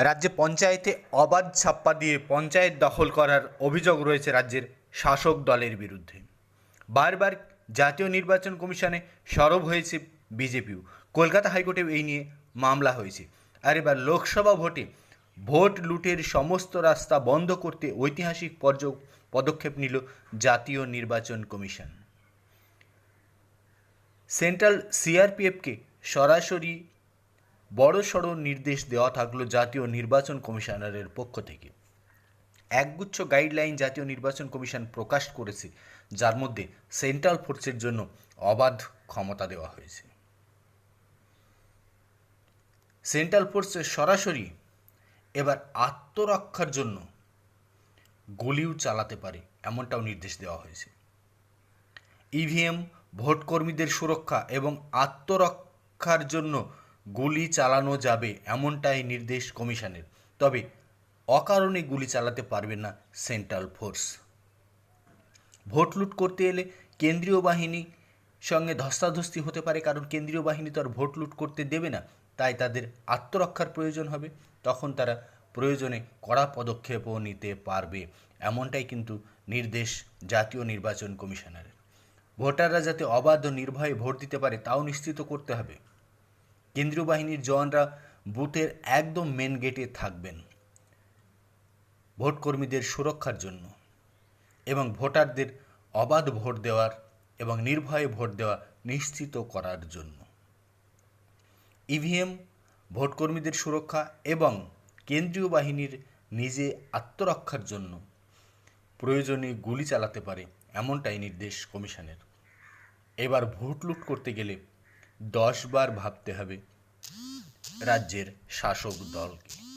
রাজ্যে পঞ্চায়েতে অবাধ ছাপ্পা দিয়ে পঞ্চায়েত দখল করার অভিযোগ রয়েছে রাজ্যের শাসক দলের বিরুদ্ধে। বারবার জাতীয় নির্বাচন কমিশনে সরব হয়েছে বিজেপিও। কলকাতা হাইকোর্টেও এই নিয়ে মামলা হয়েছে। আর এবার লোকসভা ভোটে ভোট লুটের সমস্ত রাস্তা বন্ধ করতে ঐতিহাসিক পর্য, পদক্ষেপ নিল জাতীয় নির্বাচন কমিশন। সেন্ট্রাল সিআরপিএফকে সরাসরি বড়সড় নির্দেশ দেওয়া থাকল জাতীয় নির্বাচন কমিশনারের পক্ষ থেকে। একগুচ্ছ গাইডলাইন জাতীয় নির্বাচন কমিশন প্রকাশ করেছে, যার মধ্যে সেন্ট্রাল ফোর্সের জন্য অবাধ ক্ষমতা দেওয়া হয়েছে। সেন্ট্রাল ফোর্সের সরাসরি এবার আত্মরক্ষার জন্য গুলিও চালাতে পারে, এমনটাও নির্দেশ দেওয়া হয়েছে। ইভিএম, ভোটকর্মীদের সুরক্ষা এবং আত্মরক্ষার জন্য গুলি চালানো যাবে এমনটাই নির্দেশ কমিশনের। তবে অকারণে গুলি চালাতে পারবে না সেন্ট্রাল ফোর্স। ভোট লুট করতে এলে কেন্দ্রীয় বাহিনী সঙ্গে ধস্তাধস্তি হতে পারে, কারণ কেন্দ্রীয় বাহিনী তো আর ভোট লুট করতে দেবে না, তাই তাদের আত্মরক্ষার প্রয়োজন হবে। তখন তারা প্রয়োজনে কড়া পদক্ষেপও নিতে পারবে, এমনটাই কিন্তু নির্দেশ জাতীয় নির্বাচন কমিশনারের। ভোটাররা যাতে অবাধ ও নির্ভয়ে ভোট দিতে পারে, তাও নিশ্চিত করতে হবে। কেন্দ্রীয় বাহিনীর জওয়ানরা বুথের একদম মেন গেটে থাকবেন ভোটকর্মীদের সুরক্ষার জন্য এবং ভোটারদের অবাধ ভোট দেওয়ার এবং নির্ভয়ে ভোট দেওয়া নিশ্চিত করার জন্য। ইভিএম ভোটকর্মীদের সুরক্ষা এবং কেন্দ্রীয় বাহিনীর নিজে আত্মরক্ষার জন্য প্রয়োজনে গুলি চালাতে পারে এমনটাই নির্দেশ কমিশনের। এবার ভোট লুট করতে গেলে দশবার ভাবতে হবে রাজ্যের শাসক দলকে।